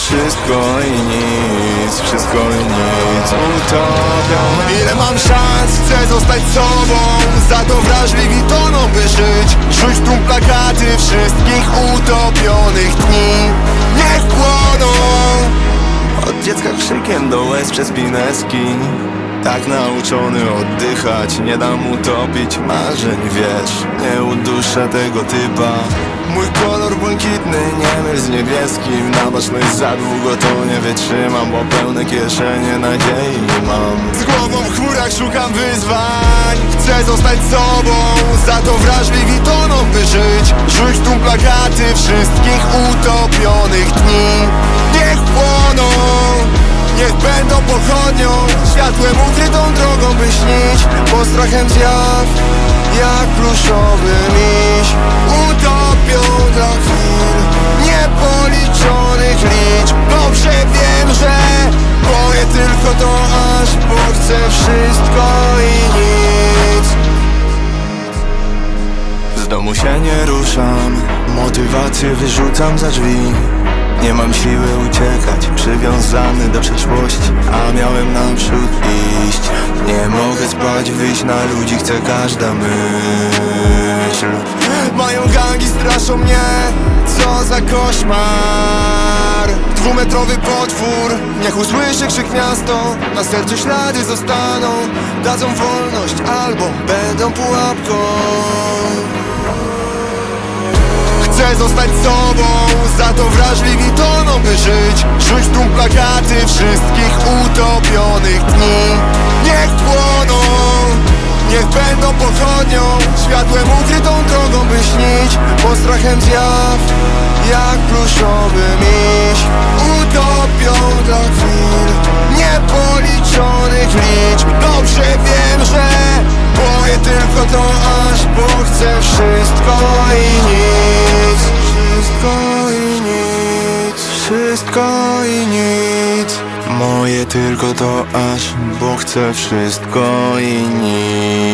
wszystko i nic, wszystko i nic. Utopiony Ile mam szans, chcę zostać sobą. Za to wrażliwi toną by żyć. Rzuć tu plakaty wszystkich utopionych dni. Niech płoną. Od dziecka krzykiem do łez przez pineski Tak nauczony oddychać Nie dam utopić marzeń, wiesz. Nie uduszę tego typa Mój kolor błękitny nie myl z niebieskim Na baczność za długo to nie wytrzymam Bo pełne kieszenie nadziei mam. Z głową w chmurach szukam wyzwań. Chcę zostać sobą Za to wrażliwi toną by żyć. Rzuć tu plakaty wszystkich utopionych dni. Niech płoną Niech będą pochodnią. Światłem ukrytą drogą by śnić. Postrachem zjaw Jak pluszowy domu się nie ruszam. Motywację wyrzucam za drzwi. Nie mam siły uciekać. Przywiązany do przeszłości A miałem naprzód iść. Nie mogę spać, wyjść na ludzi Chce każda myśl. Mają gangi, straszą mnie. Co za koszmar. Dwumetrowy potwór. Niech usłyszy krzyk miasto. Na sercu ślady zostaną. Dadzą wolność albo będą pułapką Zostać sobą Za to wrażliwi toną by żyć Rzuć tu plakaty wszystkich utopionych dni. Niech płoną Niech będą pochodnią Światłem ukrytą drogą by śnić Postrachem zjaw Jak pluszowy miś. Utopią dla chwil Niepoliczonych liczb. Dobrze wiem, że Boję tylko to aż Bo chcę wszystko i nic Wszystko i nic Wszystko i nic. Moje tylko to aż Bo chcę wszystko i nic